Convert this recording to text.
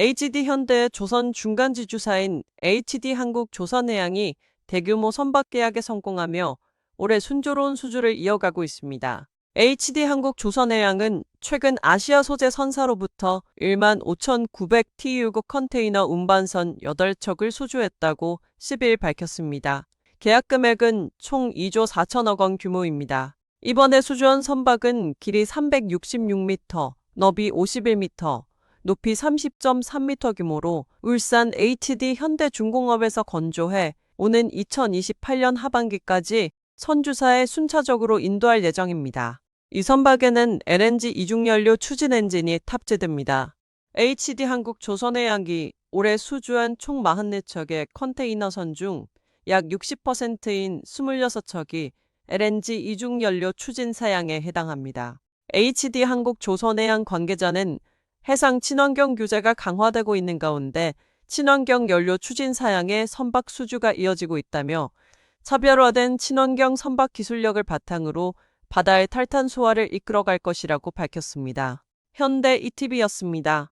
HD 현대의 조선 중간 지주사인 HD 한국 조선해양이 대규모 선박 계약에 성공하며 올해 순조로운 수주를 이어가고 있습니다. HD 한국 조선해양은 최근 아시아 소재 선사로부터 1만 5,900 TU급 컨테이너 운반선 8척을 수주했다고 10일 밝혔습니다. 계약 금액은 총 2조 4천억 원 규모입니다. 이번에 수주한 선박은 길이 366m, 너비 51m, 높이 30.3m 규모로 울산 HD 현대중공업에서 건조해 오는 2028년 하반기까지 선주사에 순차적으로 인도할 예정입니다. 이 선박에는 LNG 이중연료 추진 엔진이 탑재됩니다. HD 한국 조선해양이 올해 수주한 총 44척의 컨테이너선 중 약 60%인 26척이 LNG 이중연료 추진 사양에 해당합니다. HD 한국 조선해양 관계자는 해상 친환경 규제가 강화되고 있는 가운데 친환경 연료 추진 사양에 선박 수주가 이어지고 있다며 차별화된 친환경 선박 기술력을 바탕으로 바다의 탈탄 소화를 이끌어갈 것이라고 밝혔습니다. 현대 ETV였습니다.